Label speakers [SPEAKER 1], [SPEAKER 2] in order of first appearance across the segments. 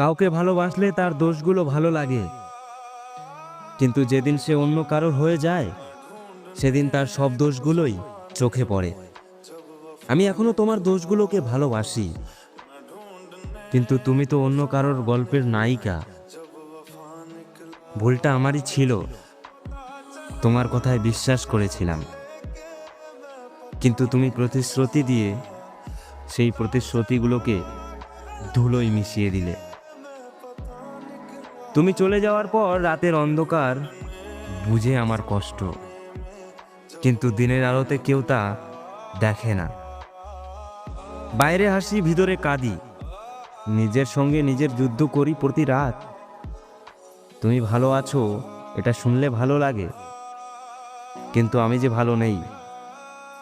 [SPEAKER 1] কাউকে ভালোবাসলে তার দোষগুলো ভালো লাগে। কিন্তু যেদিন সে অন্য কারোর হয়ে যায়, সেদিন তার সব দোষগুলোই চোখে পড়ে। আমি এখনও তোমার দোষগুলোকে ভালোবাসি। কিন্তু তুমি তো অন্য কারোর গল্পের নায়িকা। ভুলটা আমারই ছিল। তোমার কথায় বিশ্বাস করেছিলাম। কিন্তু তুমি প্রতিশ্রুতি দিয়ে সেই প্রতিশ্রুতিগুলোকে ধুলোয় মিশিয়ে দিলে। তুমি চলে যাওয়ার পর রাতের অন্ধকার বুঝে আমার কষ্ট। কিন্তু দিনের আলোতে কেউ তা দেখে না। বাইরে হাসি, ভিতরে কাঁদি। নিজের সঙ্গে নিজের যুদ্ধ করি প্রতি রাত। তুমি ভালো আছো, এটা শুনলে ভালো লাগে। কিন্তু আমি যে ভালো নেই,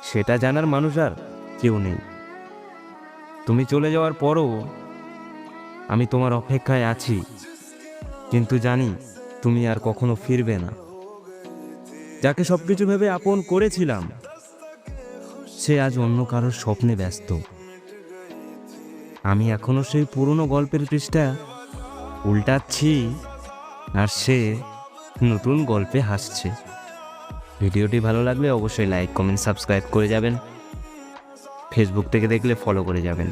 [SPEAKER 1] সেটা জানার মানুষ আর কেউ নেই। তুমি চলে যাওয়ার পরও আমি তোমার অপেক্ষায় আছি। কিন্তু জানি তুমি আর কখনো ফিরবে না। যাকে সব কিছু ভেবে আপন করেছিলাম, সে আজ অন্য কারোর স্বপ্নে ব্যস্ত। আমি এখনও সেই পুরনো গল্পের পৃষ্ঠা উল্টাচ্ছি, আর সে নতুন গল্পে হাসছে। ভিডিওটি ভালো লাগলে অবশ্যই লাইক কমেন্ট সাবস্ক্রাইব করে যাবেন। ফেসবুক থেকে দেখলে ফলো করে যাবেন।